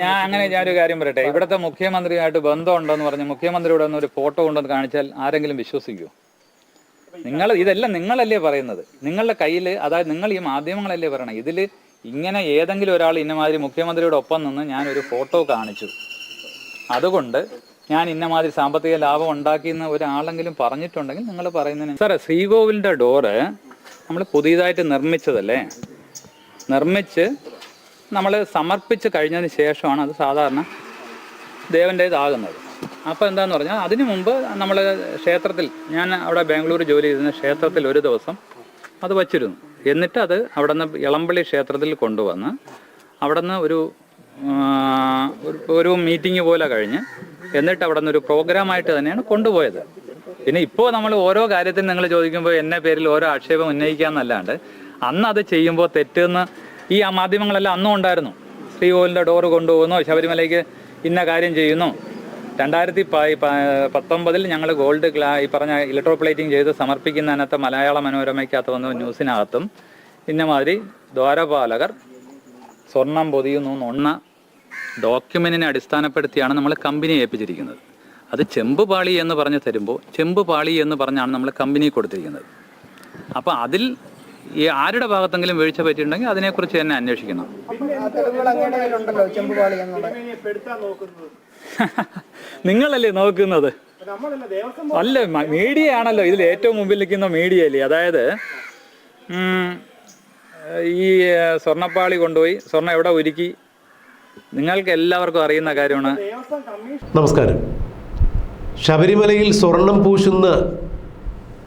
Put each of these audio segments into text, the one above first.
ഞാൻ അങ്ങനെ ഞാനൊരു കാര്യം പറയട്ടെ. ഇവിടുത്തെ മുഖ്യമന്ത്രിയായിട്ട് ബന്ധമുണ്ടെന്ന് പറഞ്ഞ് മുഖ്യമന്ത്രിയുടെ ഒന്ന് ഒരു ഫോട്ടോ ഉണ്ടെന്ന് കാണിച്ചാൽ ആരെങ്കിലും വിശ്വസിക്കുമോ നിങ്ങൾ ഇതെല്ലാം നിങ്ങളല്ലേ പറയുന്നത്. നിങ്ങളുടെ കയ്യിൽ അതായത് നിങ്ങൾ ഈ മാധ്യമങ്ങളല്ലേ പറയണം. ഇതിൽ ഇങ്ങനെ ഏതെങ്കിലും ഒരാൾ ഇന്നമാതിരി മുഖ്യമന്ത്രിയുടെ ഒപ്പം നിന്ന് ഞാൻ ഒരു ഫോട്ടോ കാണിച്ചു. അതുകൊണ്ട് ഞാൻ ഇന്നമാതിരി സാമ്പത്തിക ലാഭം ഉണ്ടാക്കിയെന്ന് ഒരാളെങ്കിലും പറഞ്ഞിട്ടുണ്ടെങ്കിൽ നിങ്ങൾ പറയുന്നതിന് സാറേ ശ്രീകോവിലിന്റെ ഡോറ് നമ്മൾ പുതിയതായിട്ട് നിർമ്മിച്ചതല്ലേ? നിർമ്മിച്ച് നമ്മൾ സമർപ്പിച്ച് കഴിഞ്ഞതിന് ശേഷമാണ് അത് സാധാരണ ദേവന്റേതാകുന്നത് അപ്പോൾ എന്താന്ന് പറഞ്ഞാൽ അതിനു മുമ്പ് നമ്മൾ ക്ഷേത്രത്തിൽ ഞാൻ അവിടെ ബാംഗ്ലൂർ ജോലി ചെയ്തിരുന്ന ക്ഷേത്രത്തിൽ ഒരു ദിവസം അത് വച്ചിരുന്നു. എന്നിട്ട് അത് അവിടെ നിന്ന് ഇളമ്പള്ളി ക്ഷേത്രത്തിൽ കൊണ്ടുവന്ന് അവിടെ നിന്ന് ഒരു ഒരു- മീറ്റിംഗ് പോലെ കഴിഞ്ഞ് എന്നിട്ട് അവിടെ നിന്ന് ഒരു പ്രോഗ്രാമായിട്ട് തന്നെയാണ് കൊണ്ടുപോയത്. പിന്നെ ഇപ്പോൾ നമ്മൾ ഓരോ കാര്യത്തിനും നിങ്ങൾ ചോദിക്കുമ്പോൾ എന്നെ പേരിൽ ഓരോ ആക്ഷേപം ഉന്നയിക്കാന്നല്ലാണ്ട് അന്ന് അത് ചെയ്യുമ്പോൾ തെറ്റെന്ന് ഈ ആ മാധ്യമങ്ങളെല്ലാം അന്നും ഉണ്ടായിരുന്നു. ശ്രീകോവിലിന്റെ ഡോറ് കൊണ്ടുപോകുന്നു ശബരിമലയ്ക്ക് ഇന്ന കാര്യം ചെയ്യുന്നു. രണ്ടായിരത്തി പത്തൊമ്പതിൽ ഞങ്ങൾ ഗോൾഡ് ക്ലാ ഈ പറഞ്ഞ ഇലക്ട്രോ പ്ലേറ്റിംഗ് ചെയ്ത് സമർപ്പിക്കുന്നതിനകത്ത് മലയാള മനോരമയ്ക്കകത്ത് വന്ന ന്യൂസിനകത്തും ഇന്നമാതിരി ദ്വാരപാലകർ സ്വർണം പൊതിയുന്നു ഒന്ന ഡോക്യുമെന്റിനെ അടിസ്ഥാനപ്പെടുത്തിയാണ് നമ്മൾ കമ്പനി ഏൽപ്പിച്ചിരിക്കുന്നത്. അത് ചെമ്പ് പാളി എന്ന് പറഞ്ഞ് തരുമ്പോൾ ചെമ്പ് പാളി എന്ന് പറഞ്ഞാണ് നമ്മൾ കമ്പനി കൊടുത്തിരിക്കുന്നത്. അപ്പോൾ അതിൽ ഈ ആരുടെ ഭാഗത്തെങ്കിലും വീഴ്ച പറ്റിയിട്ടുണ്ടെങ്കിൽ അതിനെക്കുറിച്ച് തന്നെ അന്വേഷിക്കണം. നിങ്ങളല്ലേ നോക്കുന്നത്? അല്ല മീഡിയ ആണല്ലോ ഇതിൽ ഏറ്റവും മുമ്പിൽ നിൽക്കുന്ന മീഡിയ അല്ലേ അതായത് ഈ സ്വർണപ്പാളി സ്വർണപ്പാളി കൊണ്ടുപോയി സ്വർണം എവിടെ ഒരുക്കി? നിങ്ങൾക്ക് എല്ലാവർക്കും അറിയുന്ന കാര്യമാണ്. നമസ്കാരം. ശബരിമലയിൽ സ്വർണം പൂശുന്ന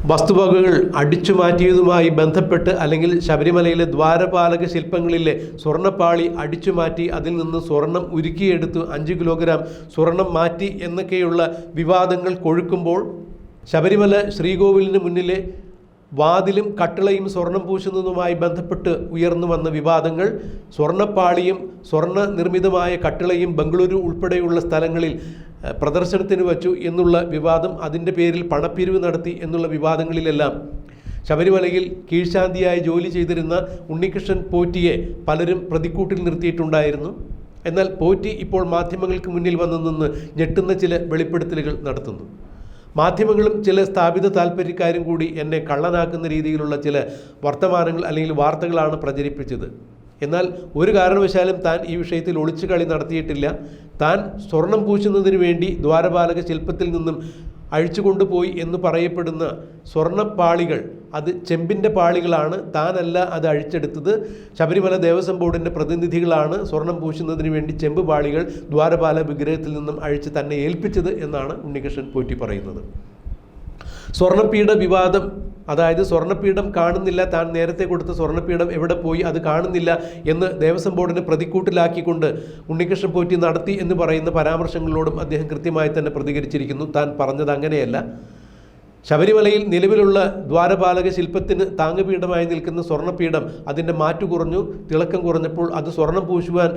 വസ്തുവകകൾ അടിച്ചു മാറ്റിയതുമായി ബന്ധപ്പെട്ട് അല്ലെങ്കിൽ ശബരിമലയിലെ ദ്വാരപാലക ശില്പങ്ങളിലെ സ്വർണപ്പാളി അടിച്ചു മാറ്റി അതിൽ നിന്ന് സ്വർണം ഉരുക്കിയെടുത്തു അഞ്ച് കിലോഗ്രാം സ്വർണം മാറ്റി എന്നൊക്കെയുള്ള വിവാദങ്ങൾ കൊഴുക്കുമ്പോൾ ശബരിമല ശ്രീകോവിലിന് മുന്നിലെ വാതിലും കട്ടിളയും സ്വർണം പൂശുന്നതുമായി ബന്ധപ്പെട്ട് ഉയർന്നു വന്ന വിവാദങ്ങൾ സ്വർണപ്പാളിയും സ്വർണ നിർമ്മിതമായ കട്ടിളയും ബംഗളൂരു ഉൾപ്പെടെയുള്ള സ്ഥലങ്ങളിൽ പ്രദർശനത്തിന് വച്ചു എന്നുള്ള വിവാദം അതിന്റെ പേരിൽ പണപ്പിരിവ് നടത്തി എന്നുള്ള വിവാദങ്ങളിലെല്ലാം ശബരിമലയിൽ കീഴ്ശാന്തിയായി ജോലി ചെയ്തിരുന്ന ഉണ്ണികൃഷ്ണൻ പോറ്റിയെ പലരും പ്രതിക്കൂട്ടിൽ നിർത്തിയിട്ടുണ്ടായിരുന്നു. എന്നാൽ പോറ്റി ഇപ്പോൾ മാധ്യമങ്ങൾക്ക് മുന്നിൽ വന്നു നിന്ന് ഞെട്ടുന്ന ചില വെളിപ്പെടുത്തലുകൾ നടത്തുന്നു. മാധ്യമങ്ങളും ചില സ്ഥാപിത താല്പര്യക്കാരും കൂടി എന്നെ കള്ളനാക്കുന്ന രീതിയിലുള്ള ചില വർത്തമാനങ്ങൾ അല്ലെങ്കിൽ വാർത്തകളാണ് പ്രചരിപ്പിച്ചത്. എന്നാൽ ഒരു കാരണവശാലും താൻ ഈ വിഷയത്തിൽ ഒളിച്ചു കളി നടത്തിയിട്ടില്ല. താൻ സ്വർണം പൂശുന്നതിന് വേണ്ടി ദ്വാരപാലക ശില്പത്തിൽ നിന്നും അഴിച്ചു കൊണ്ടുപോയി എന്ന് പറയപ്പെടുന്ന സ്വർണപ്പാളികൾ അത് ചെമ്പിന്റെ പാളികളാണ്. താനല്ല അത് അഴിച്ചെടുത്തത്. ശബരിമല ദേവസ്വം ബോർഡിന്റെ പ്രതിനിധികളാണ് സ്വർണം പൂശുന്നതിന് വേണ്ടി ചെമ്പ് പാളികൾ ദ്വാരപാല വിഗ്രഹത്തിൽ നിന്നും അഴിച്ച് തന്നെ ഏൽപ്പിച്ചത് എന്നാണ് ഉണ്ണികൃഷ്ണൻ പോറ്റി പറയുന്നത്. സ്വർണപീഠ വിവാദം അതായത് സ്വർണപീഠം കാണുന്നില്ല താൻ നേരത്തെ കൊടുത്ത സ്വർണപീഠം എവിടെ പോയി അത് കാണുന്നില്ല എന്ന് ദേവസ്വം ബോർഡിനെ പ്രതിക്കൂട്ടിലാക്കിക്കൊണ്ട് ഉണ്ണികൃഷ്ണൻ പോറ്റി നടത്തി എന്ന് പറയുന്ന പരാമർശങ്ങളോടും അദ്ദേഹം കൃത്യമായി തന്നെ പ്രതികരിച്ചിരിക്കുന്നു. താൻ പറഞ്ഞത് അങ്ങനെയല്ല. ശബരിമലയിൽ നിലവിലുള്ള ദ്വാരപാലക ശില്പത്തിന് താങ്ങുപീഠമായി നിൽക്കുന്ന സ്വർണപീഠം അതിന്റെ മാറ്റു കുറഞ്ഞു തിളക്കം കുറഞ്ഞപ്പോൾ അത് സ്വർണം പൂശുവാൻ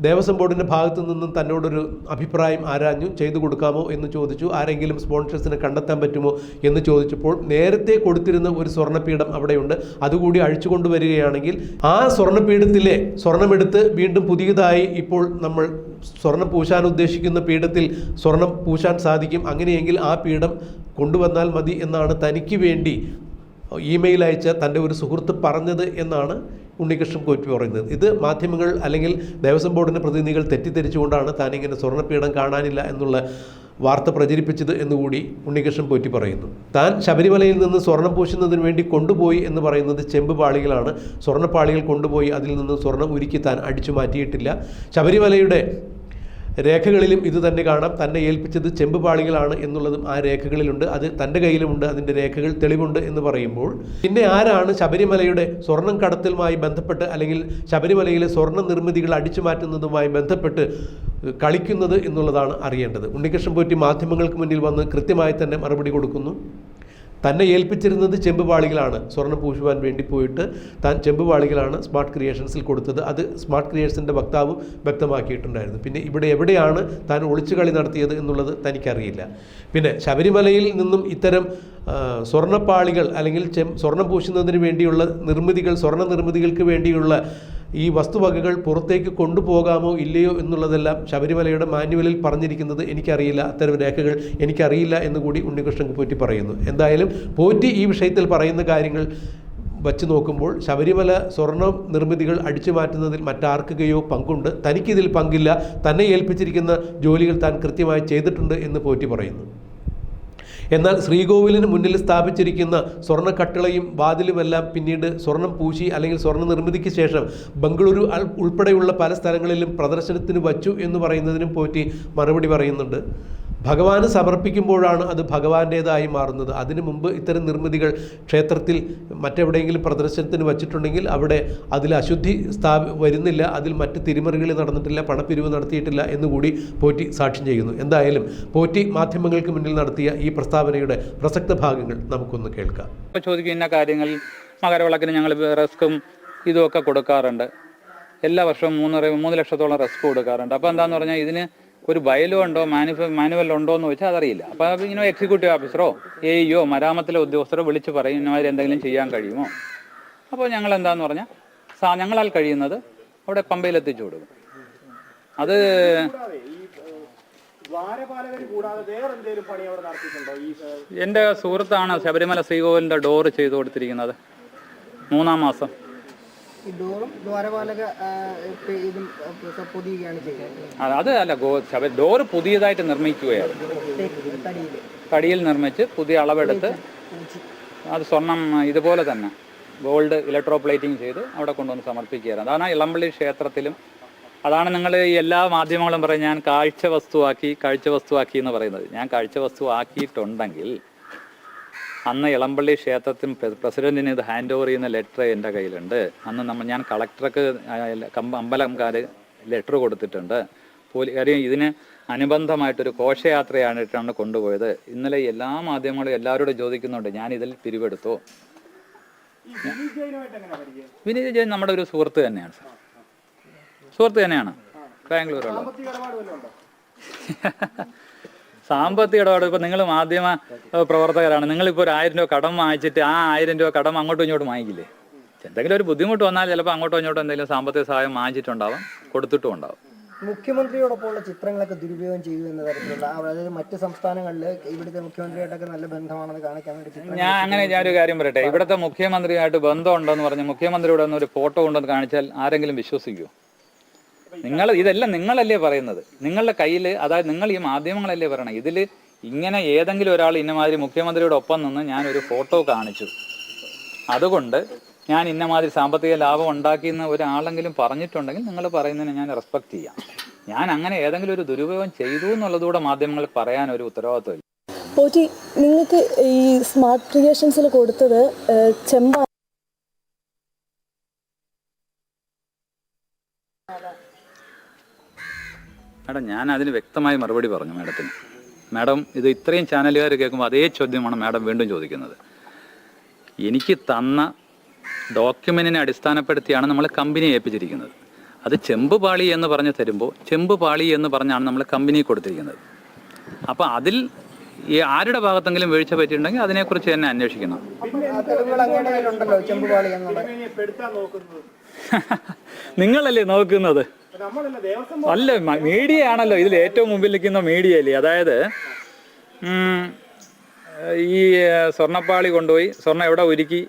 ദേവസ്വം ബോർഡിന്റെ ഭാഗത്തു നിന്നും തന്നോടൊരു അഭിപ്രായം ആരാഞ്ഞു ചെയ്തു കൊടുക്കാമോ എന്ന് ചോദിച്ചു. ആരെങ്കിലും സ്പോൺസേഴ്സിനെ കണ്ടെത്താൻ പറ്റുമോ എന്ന് ചോദിച്ചപ്പോൾ നേരത്തെ കൊടുത്തിരുന്ന ഒരു സ്വർണപീഠം അവിടെയുണ്ട്. അതുകൂടി അഴിച്ചു അഴിച്ചുകൊണ്ടുവരികയാണെങ്കിൽ ആ സ്വർണപീഠത്തിലെ സ്വർണമെടുത്ത് വീണ്ടും പുതിയതായി ഇപ്പോൾ നമ്മൾ സ്വർണം പൂശാൻ ഉദ്ദേശിക്കുന്ന പീഠത്തിൽ സ്വർണം പൂശാൻ സാധിക്കും. അങ്ങനെയെങ്കിൽ ആ പീഠം കൊണ്ടുവന്നാൽ മതി എന്നാണ് തനിക്ക് വേണ്ടി ഇമെയിൽ അയച്ച തന്റെ ഒരു സുഹൃത്ത് പറഞ്ഞത് എന്നാണ് ഉണ്ണികൃഷ്ണൻ കോറ്റി പറയുന്നത്. ഇത് മാധ്യമങ്ങൾ അല്ലെങ്കിൽ ദേവസ്വം ബോർഡിന്റെ പ്രതിനിധികൾ തെറ്റിദ്ധരിച്ചുകൊണ്ടാണ് താനിങ്ങനെ സ്വർണപീഠം കാണാനില്ല എന്നുള്ള വാർത്ത പ്രചരിപ്പിച്ചത് എന്നുകൂടി ഉണ്ണികൃഷ്ണൻ പോറ്റി പറയുന്നു. താൻ ശബരിമലയിൽ നിന്ന് സ്വർണം പൂശുന്നതിന് വേണ്ടി കൊണ്ടുപോയി എന്ന് പറയുന്നത് ചെമ്പ് പാളികളാണ്. സ്വർണപ്പാളികൾ കൊണ്ടുപോയി അതിൽ നിന്ന് സ്വർണം ഉരുക്കി താൻ അടിച്ചു മാറ്റിയിട്ടില്ല. ശബരിമലയുടെ രേഖകളിലും ഇത് തന്നെ കാണാം. തന്നെ ഏൽപ്പിച്ചത് ചെമ്പ് പാളികളാണ് എന്നുള്ളതും ആ രേഖകളിലുണ്ട്. അത് തന്റെ കയ്യിലുമുണ്ട്. അതിന്റെ രേഖകൾ തെളിവുണ്ട് എന്ന് പറയുമ്പോൾ പിന്നെ ആരാണ് ശബരിമലയുടെ സ്വർണം കടത്തലുമായി ബന്ധപ്പെട്ട് അല്ലെങ്കിൽ ശബരിമലയിലെ സ്വർണ നിർമ്മിതികൾ അടിച്ചു മാറ്റുന്നതുമായി ബന്ധപ്പെട്ട് കളിക്കുന്നത് എന്നുള്ളതാണ് അറിയേണ്ടത്. ഉണ്ണികൃഷ്ണൻ പോറ്റി മാധ്യമങ്ങൾക്ക് മുന്നിൽ വന്ന് കൃത്യമായി തന്നെ മറുപടി കൊടുക്കുന്നു. തന്നെ ഏൽപ്പിച്ചിരുന്നത് ചെമ്പുപാളികളാണ് സ്വർണം പൂശുവാൻ വേണ്ടി പോയിട്ട് താൻ ചെമ്പുപാളികളാണ് സ്മാർട്ട് ക്രിയേഷൻസിൽ കൊടുത്തത്. അത് സ്മാർട്ട് ക്രിയേഷൻസിന്റെ വക്താവും വ്യക്തമാക്കിയിട്ടുണ്ടായിരുന്നു. പിന്നെ ഇവിടെ എവിടെയാണ് താൻ ഒളിച്ചു കളി നടത്തിയത് എന്നുള്ളത് തനിക്കറിയില്ല. പിന്നെ ശബരിമലയിൽ നിന്നും ഇത്തരം സ്വർണപ്പാളികൾ അല്ലെങ്കിൽ ചെം സ്വർണം പൂശുന്നതിന് വേണ്ടിയുള്ള നിർമ്മിതികൾ സ്വർണ നിർമ്മിതികൾക്ക് വേണ്ടിയുള്ള ഈ വസ്തുവകകൾ പുറത്തേക്ക് കൊണ്ടുപോകാമോ ഇല്ലയോ എന്നുള്ളതെല്ലാം ശബരിമലയുടെ മാന്യുവലിൽ പറഞ്ഞിരിക്കുന്നത് എനിക്കറിയില്ല. അത്തരം രേഖകൾ എനിക്കറിയില്ല എന്നുകൂടി ഉണ്ണികൃഷ്ണൻ പോറ്റി പറയുന്നു. എന്തായാലും പോറ്റി ഈ വിഷയത്തിൽ പറയുന്ന കാര്യങ്ങൾ വച്ച് നോക്കുമ്പോൾ ശബരിമല സ്വർണ നിർമ്മിതികൾ അടിച്ചു മാറ്റുന്നതിൽ മറ്റാർക്കുകയോ പങ്കുണ്ട്. തനിക്കിതിൽ പങ്കില്ല. തന്നെ ഏൽപ്പിച്ചിരിക്കുന്ന ജോലികൾ താൻ കൃത്യമായി ചെയ്തിട്ടുണ്ട് എന്ന് പോറ്റി പറയുന്നു. എന്നാൽ ശ്രീകോവിലിന് മുന്നിൽ സ്ഥാപിച്ചിരിക്കുന്ന സ്വർണ കട്ടിളയും വാതിലുമെല്ലാം പിന്നീട് സ്വർണം പൂശി അല്ലെങ്കിൽ സ്വർണ നിർമ്മിതിക്ക് ശേഷം ബംഗളൂരു ഉൾപ്പെടെയുള്ള പല സ്ഥലങ്ങളിലും പ്രദർശനത്തിന് വച്ചു എന്ന് പറയുന്നതിനും പോറ്റി മറുപടി പറയുന്നുണ്ട്. ഭഗവാന് സമർപ്പിക്കുമ്പോഴാണ് അത് ഭഗവാന്റേതായി മാറുന്നത്. അതിനു മുമ്പ് ഇത്തരം നിർമ്മിതികൾ ക്ഷേത്രത്തിൽ മറ്റെവിടെയെങ്കിലും പ്രദർശനത്തിന് വച്ചിട്ടുണ്ടെങ്കിൽ അവിടെ അതിൽ അശുദ്ധി സ്ഥാപി വരുന്നില്ല അതിൽ മറ്റ് തിരിമറികൾ നടന്നിട്ടില്ല പണപ്പിരിവ് നടത്തിയിട്ടില്ല എന്നുകൂടി പോറ്റി സാക്ഷ്യം ചെയ്യുന്നു. എന്തായാലും പോറ്റി മാധ്യമങ്ങൾക്ക് മുന്നിൽ നടത്തിയ ഈ പ്രസ്താവനയുടെ പ്രസക്ത ഭാഗങ്ങൾ നമുക്കൊന്ന് കേൾക്കാം. ഇപ്പോൾ ചോദിക്കും കാര്യങ്ങൾ മകരവിളക്കിന് ഞങ്ങൾ റസ്ക്കും ഇതുമൊക്കെ കൊടുക്കാറുണ്ട്. എല്ലാ വർഷവും മൂന്നര മൂന്ന് ലക്ഷത്തോളം റസ്ക് കൊടുക്കാറുണ്ട്. അപ്പോൾ എന്താണെന്ന് പറഞ്ഞാൽ ഇതിന് ഒരു ബയലോ ഉണ്ടോ മാനുഫ മാനുവൽ ഉണ്ടോ എന്ന് വെച്ചാൽ അതറിയില്ല. അപ്പോൾ ഇങ്ങനെ എക്സിക്യൂട്ടീവ് ഓഫീസറോ എയ്യോ മരാമത്തിലെ ഉദ്യോഗസ്ഥരോ വിളിച്ച് പറയും ഇന്നമാതിരി എന്തെങ്കിലും ചെയ്യാൻ കഴിയുമോ? അപ്പോൾ ഞങ്ങൾ എന്താന്ന് പറഞ്ഞാൽ സാ ഞങ്ങളാൽ കഴിയുന്നത് അവിടെ പമ്പയിൽ എത്തിച്ചു കൊടുക്കും. അത് എന്റെ സുഹൃത്താണ് ശബരിമല ശ്രീകോവിലിന്റെ ഡോറ് ചെയ്തു കൊടുത്തിരിക്കുന്നത്. മൂന്നാം മാസം. ഈ ഡോറും അത് അല്ല ഗോ ഡോറ് പുതിയതായിട്ട് നിർമ്മിക്കുകയാണ് തടിയിൽ നിർമ്മിച്ച് പുതിയ അളവെടുത്ത് അത് സ്വർണം ഇതുപോലെ തന്നെ ഗോൾഡ് ഇലക്ട്രോ പ്ലേറ്റിംഗ് ചെയ്ത് അവിടെ കൊണ്ടുവന്ന് സമർപ്പിക്കുകയാണ് അതാണ് ഇളമ്പള്ളി ക്ഷേത്രത്തിലും അതാണ് നിങ്ങൾ എല്ലാ മാധ്യമങ്ങളും പറയും ഞാൻ കാഴ്ച വസ്തുവാക്കി കാഴ്ച വസ്തുവാക്കി എന്ന് പറയുന്നത്. ഞാൻ കാഴ്ച വസ്തു ആക്കിയിട്ടുണ്ടെങ്കിൽ അന്ന് ഇളമ്പള്ളി ക്ഷേത്രത്തിൽ പ്ര- പ്രസിഡന്റിന് ഇത് ഹാൻഡ് ഓവർ ചെയ്യുന്ന ലെറ്റർ എന്റെ കയ്യിലുണ്ട്. അന്ന് നമ്മൾ ഞാൻ കളക്ടർക്ക് അമ്പലംകാർ ലെറ്റർ കൊടുത്തിട്ടുണ്ട്. പോലീ കാര്യം ഇതിന് അനുബന്ധമായിട്ടൊരു ഘോഷയാത്രയായിട്ടാണ് കൊണ്ടുപോയത്. ഇന്നലെ എല്ലാ മാധ്യമങ്ങളും എല്ലാവരോടും ചോദിക്കുന്നുണ്ട് ഞാൻ ഇതിൽ പിരിവെടുത്തു? വിനീത് ജയൻ നമ്മുടെ ഒരു സുഹൃത്ത് തന്നെയാണ് സാർ. സുഹൃത്ത് തന്നെയാണ്. ബാംഗ്ലൂരുള്ള സാമ്പത്തിക ഇടപാട്. ഇപ്പൊ നിങ്ങൾ മാധ്യമ പ്രവർത്തകരാണ്. നിങ്ങൾ ഇപ്പൊ ഒരു ആയിരം രൂപ കടം വാങ്ങിച്ചിട്ട് ആ ആയിരം രൂപ കടം അങ്ങോട്ടും ഇങ്ങോട്ടും വാങ്ങിക്കില്ലേ? എന്തെങ്കിലും ഒരു ബുദ്ധിമുട്ട് വന്നാൽ ചിലപ്പോൾ അങ്ങോട്ടോ ഇങ്ങോട്ടോ എന്തെങ്കിലും സാമ്പത്തിക സഹായം വാങ്ങിച്ചിട്ടുണ്ടാവാം കൊടുത്തിട്ടും ഉണ്ടാവും. മുഖ്യമന്ത്രിയോടൊപ്പമുള്ള ചിത്രങ്ങളൊക്കെ ദുരുപയോഗം ചെയ്തു എന്ന തരത്തിലുള്ള അതായത് മറ്റ് സംസ്ഥാനങ്ങളിൽ ഇവിടുത്തെ മുഖ്യമന്ത്രിയായിട്ടൊക്കെ നല്ല ബന്ധമാണെന്ന് കാണിക്കാൻ വേണ്ടി ഞാൻ അങ്ങനെ ഞാനൊരു കാര്യം പറയട്ടെ. ഇവിടുത്തെ മുഖ്യമന്ത്രിയായിട്ട് ബന്ധമുണ്ടെന്ന് പറഞ്ഞ് മുഖ്യമന്ത്രിയുടെ ഒരു ഫോട്ടോ ഉണ്ടെന്ന് കാണിച്ചാൽ ആരെങ്കിലും വിശ്വസിക്കുമോ നിങ്ങൾ ഇതെല്ലാം നിങ്ങളല്ലേ പറയുന്നത്? നിങ്ങളുടെ കയ്യിൽ അതായത് നിങ്ങൾ ഈ മാധ്യമങ്ങളല്ലേ പറയണം? ഇതിൽ ഇങ്ങനെ ഏതെങ്കിലും ഒരാൾ ഇന്നമാതിരി മുഖ്യമന്ത്രിയുടെ ഒപ്പം നിന്ന് ഞാൻ ഒരു ഫോട്ടോ കാണിച്ചു. അതുകൊണ്ട് ഞാൻ ഇന്നമാതിരി സാമ്പത്തിക ലാഭം ഉണ്ടാക്കിയെന്ന് ഒരാളെങ്കിലും പറഞ്ഞിട്ടുണ്ടെങ്കിൽ നിങ്ങൾ പറയുന്നതിനെ ഞാൻ റെസ്പെക്ട് ചെയ്യാം. ഞാൻ അങ്ങനെ ഏതെങ്കിലും ഒരു ദുരുപയോഗം ചെയ്തു എന്നുള്ളതുകൂടെ മാധ്യമങ്ങൾ പറയാൻ ഒരു ഉത്തരവാദിത്വമില്ല. പോറ്റി നിങ്ങൾക്ക് ഈ സ്മാർട്ട് ക്രിയേഷൻസിൽ കൊടുത്തത് ചെമ്പ മാഡം ഞാൻ അതിന് വ്യക്തമായി മറുപടി പറഞ്ഞു മാഡത്തിന്. മാഡം ഇത് ഇത്രയും ചാനലുകാർ കേൾക്കുമ്പോൾ അതേ ചോദ്യമാണ് മാഡം വീണ്ടും ചോദിക്കുന്നത്. എനിക്ക് തന്ന ഡോക്യുമെന്റിനെ അടിസ്ഥാനപ്പെടുത്തിയാണ് നമ്മൾ കമ്പനി ഏൽപ്പിച്ചിരിക്കുന്നത്. അത് ചെമ്പ് പാളി എന്ന് പറഞ്ഞ് തരുമ്പോൾ ചെമ്പ് പാളി എന്ന് പറഞ്ഞാണ് നമ്മൾ കമ്പനി കൊടുത്തിരിക്കുന്നത്. അപ്പോൾ അതിൽ ഈ ആരുടെ ഭാഗത്തെങ്കിലും വീഴ്ച പറ്റിയിട്ടുണ്ടെങ്കിൽ അതിനെക്കുറിച്ച് തന്നെ അന്വേഷിക്കണം. നിങ്ങളല്ലേ നോക്കുന്നത്? അല്ല മീഡിയ ആണല്ലോ ഇതിൽ ഏറ്റവും മുമ്പിൽ നിൽക്കുന്ന മീഡിയ അല്ലേ അതായത് ഈ സ്വർണപ്പാളി സ്വർണപ്പാളി കൊണ്ടുപോയി സ്വർണം എവിടെ ഒരുക്കി?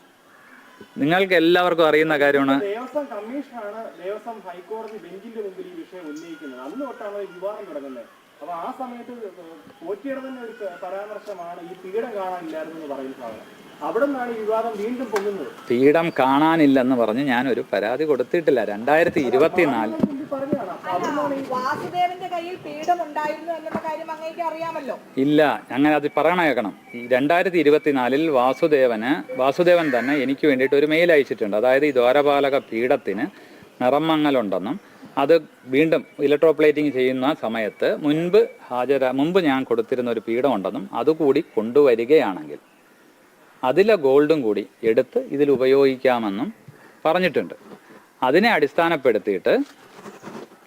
നിങ്ങൾക്ക് എല്ലാവർക്കും അറിയുന്ന കാര്യമാണ്. ദേവസ്വം കമ്മീഷനാണ് ദേവസ്വം ഹൈക്കോടതി ബെഞ്ചിന്റെ മുമ്പിൽ ഈ വിഷയം ഉന്നയിക്കുന്നത്. അന്ന് തൊട്ടാണ് വിവാദം തുടങ്ങുന്നത് അപ്പൊ ആ സമയത്ത് പോറ്റിയുടെ തന്നെ ഒരു പരാമർശമാണ് ഈ പീഡം കാണാനില്ലായിരുന്നു എന്ന് പറയുന്ന സാധനം. അവിടെ നിന്നാണ് വിവാദം വീണ്ടും പൊങ്ങുന്നത്. പീഠം കാണാനില്ലെന്ന് പറഞ്ഞ് ഞാനൊരു പരാതി കൊടുത്തിട്ടില്ല. രണ്ടായിരത്തി ഇരുപത്തിനാല്. വാസുദേവന്റെ കയ്യിൽ എന്നുള്ള കാര്യം അങ്ങേക്ക് അറിയാമല്ലോ. ഇല്ല അങ്ങനെ അത് പറയണ കേൾക്കണം. ഈ രണ്ടായിരത്തി ഇരുപത്തിനാലിൽ വാസുദേവന് വാസുദേവൻ തന്നെ എനിക്ക് വേണ്ടിയിട്ട് ഒരു മെയിൽ അയച്ചിട്ടുണ്ട്. അതായത് ഈ ദ്വാരപാലക പീഠത്തിന് നിറമങ്ങലുണ്ടെന്നും അത് വീണ്ടും ഇലക്ട്രോപ്ലേറ്റിംഗ് ചെയ്യുന്ന സമയത്ത് മുൻപ് ഹാജര മുൻപ് ഞാൻ കൊടുത്തിരുന്ന ഒരു പീഠമുണ്ടെന്നും അതുകൂടി കൊണ്ടുവരികയാണെങ്കിൽ അതിലെ ഗോൾഡും കൂടി എടുത്ത് ഇതിൽ ഉപയോഗിക്കാമെന്നും പറഞ്ഞിട്ടുണ്ട്. അതിനെ അടിസ്ഥാനപ്പെടുത്തിയിട്ട്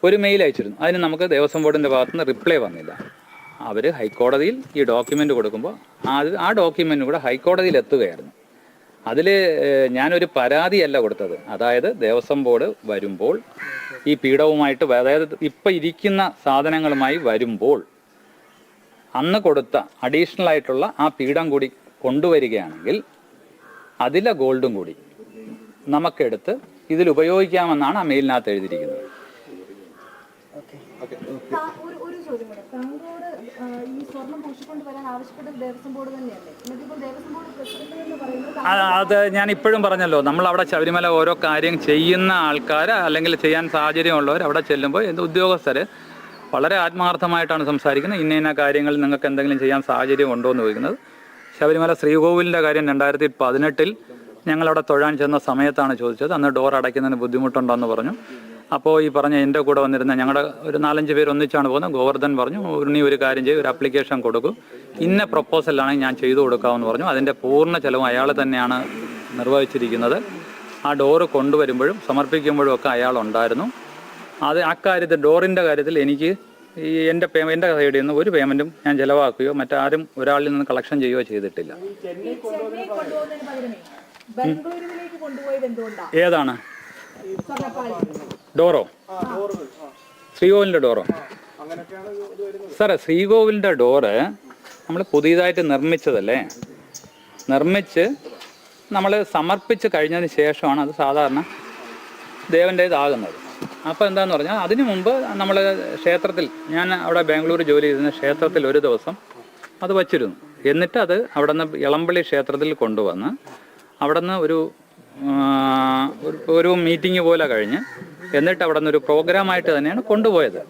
ഒരു മെയിൽ അയച്ചിരുന്നു. അതിന് നമുക്ക് ദേവസ്വം ബോർഡിന്റെ ഭാഗത്തുനിന്ന് റിപ്ലൈ വന്നില്ല. അവർ ഹൈക്കോടതിയിൽ ഈ ഡോക്യുമെന്റ് കൊടുക്കുമ്പോൾ അത് ആ ഡോക്യുമെന്റ് കൂടെ ഹൈക്കോടതിയിൽ എത്തുകയായിരുന്നു. അതിൽ ഞാനൊരു പരാതിയല്ല കൊടുത്തത്. അതായത് ദേവസ്വം ബോർഡ് വരുമ്പോൾ ഈ പീഠവുമായിട്ട് അതായത് ഇപ്പം ഇരിക്കുന്ന സാധനങ്ങളുമായി വരുമ്പോൾ അന്ന് കൊടുത്ത അഡീഷണൽ ആയിട്ടുള്ള ആ പീഠം കൂടി കൊണ്ടുവരികയാണെങ്കിൽ അതിലെ ഗോൾഡും കൂടി നമുക്കെടുത്ത് ഇതിൽ ഉപയോഗിക്കാമെന്നാണ് ആ മെയിലിനകത്ത് എഴുതിയിരിക്കുന്നത് ഒരു ഒരു ചോദ്യം കൂടെ താങ്കളോട് ആ, ഈ സ്വർണം പൂശിക്കൊണ്ട് വരാൻ ആവശ്യപ്പെട്ടത് ദേവസ്വം ബോർഡ് തന്നെയല്ലേ? ബോർഡ് എന്ന് പറയുന്നത് അത് ഞാൻ ഇപ്പോഴും പറഞ്ഞല്ലോ നമ്മൾ അവിടെ ശബരിമല ഓരോ കാര്യം ചെയ്യുന്ന ആൾക്കാർ അല്ലെങ്കിൽ ചെയ്യാൻ സാഹചര്യമുള്ളവർ അവിടെ ചെല്ലുമ്പോൾ എന്ത് ഉദ്യോഗസ്ഥർ വളരെ ആത്മാർത്ഥമായിട്ടാണ് സംസാരിക്കുന്നത്. ഇന്ന ഇന്ന കാര്യങ്ങൾ നിങ്ങൾക്ക് എന്തെങ്കിലും ചെയ്യാൻ സാഹചര്യം ഉണ്ടോ എന്ന് ചോദിക്കുന്നത്. ശബരിമല ശ്രീകോവിലിന്റെ കാര്യം രണ്ടായിരത്തി പതിനെട്ടിൽ ഞങ്ങളവിടെ തൊഴാൻ ചെന്ന സമയത്താണ് ചോദിച്ചത്. അന്ന് ഡോർ അടയ്ക്കുന്നതിന് ബുദ്ധിമുട്ടുണ്ടെന്ന് പറഞ്ഞു. അപ്പോൾ ഈ പറഞ്ഞ എന്റെ കൂടെ വന്നിരുന്ന ഞങ്ങളുടെ ഒരു നാലഞ്ച് പേര് ഒന്നിച്ചാണ് പോകുന്നത്. ഗോവർദ്ധൻ പറഞ്ഞു നീ ഒരു കാര്യം ചെയ്യും ഒരു അപ്ലിക്കേഷൻ കൊടുക്കും. ഇന്ന പ്രപ്പോസലാണെങ്കിൽ ഞാൻ ചെയ്തു കൊടുക്കാമെന്ന് പറഞ്ഞു. അതിന്റെ പൂർണ ചെലവും അയാൾ തന്നെയാണ് നിർവഹിച്ചിരിക്കുന്നത്. ആ ഡോറ് കൊണ്ടുവരുമ്പോഴും സമർപ്പിക്കുമ്പോഴും ഒക്കെ അയാൾ ഉണ്ടായിരുന്നു. അത് ആ കാര്യത്തിൽ ഡോറിന്റെ കാര്യത്തിൽ എനിക്ക് ഈ എന്റെ പേ എന്റെ സൈഡിൽ നിന്ന് ഒരു പേയ്മെന്റും ഞാൻ ചിലവാക്കുകയോ മറ്റാരും ഒരാളിൽ നിന്ന് കളക്ഷൻ ചെയ്യുകയോ ചെയ്തിട്ടില്ല. ഏതാണ്? ഡോറോ? ശ്രീകോവിലിന്റെ ഡോറോ? സാറേ ശ്രീകോവിലിന്റെ ഡോറ് നമ്മൾ പുതിയതായിട്ട് നിർമ്മിച്ചതല്ലേ? നിർമ്മിച്ച് നമ്മൾ സമർപ്പിച്ച് കഴിഞ്ഞതിന് ശേഷമാണ് അത് സാധാരണ ദേവന്റേതാകുന്നത്. അപ്പോൾ എന്താന്ന് പറഞ്ഞാൽ അതിനു മുമ്പ് നമ്മൾ ക്ഷേത്രത്തിൽ ഞാൻ അവിടെ ബാംഗ്ലൂർ ജോലി ചെയ്തിരുന്ന ക്ഷേത്രത്തിൽ ഒരു ദിവസം അത് വച്ചിരുന്നു. എന്നിട്ട് അത് അവിടെ നിന്ന് ഇളമ്പള്ളി ക്ഷേത്രത്തിൽ കൊണ്ടുവന്ന് അവിടെ നിന്ന് ഒരു ഒരു- മീറ്റിംഗ് പോലെ കഴിഞ്ഞ് എന്നിട്ട് അവിടെ നിന്ന് ഒരു പ്രോഗ്രാമായിട്ട് തന്നെയാണ് കൊണ്ടുപോയത്.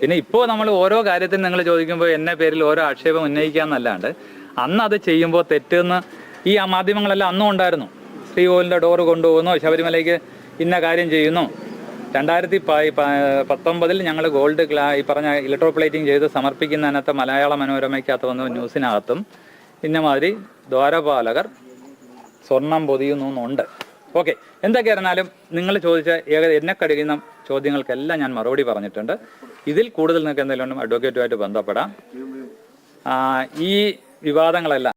പിന്നെ ഇപ്പോൾ നമ്മൾ ഓരോ കാര്യത്തിൽ നിങ്ങൾ ചോദിക്കുമ്പോൾ എന്നെ പേരിൽ ഓരോ ആക്ഷേപം ഉന്നയിക്കുക എന്നല്ലാണ്ട് അന്ന് അത് ചെയ്യുമ്പോൾ തെറ്റെന്ന് ഈ മാധ്യമങ്ങളെല്ലാം അന്നും ഉണ്ടായിരുന്നു. ശ്രീകോവിലിന്റെ ഡോറ് കൊണ്ടുപോകുന്നു ശബരിമലയ്ക്ക് ഇന്ന കാര്യം ചെയ്യുന്നു. രണ്ടായിരത്തി പത്തൊമ്പതിൽ ഞങ്ങൾ ഗോൾഡ് ക്ലാ ഈ പറഞ്ഞ ഇലക്ട്രോ പ്ലേറ്റിംഗ് ചെയ്ത് സമർപ്പിക്കുന്നതിനകത്ത് മലയാള മനോരമയ്ക്കകത്ത് വന്ന ന്യൂസിനകത്തും ഇന്നമാതിരി ദ്വാരപാലകർ സ്വർണം പൊതിയുന്നു എന്നുണ്ട്. ഓക്കെ എന്തൊക്കെ ആയിരുന്നാലും നിങ്ങൾ ചോദിച്ച ഏക എന്നെ കഴിയുന്ന ചോദ്യങ്ങൾക്കെല്ലാം ഞാൻ മറുപടി പറഞ്ഞിട്ടുണ്ട്. ഇതിൽ കൂടുതൽ നിങ്ങൾക്ക് എന്തെങ്കിലും അഡ്വക്കേറ്റുമായിട്ട് ബന്ധപ്പെടാം. ഈ വിവാദങ്ങളെല്ലാം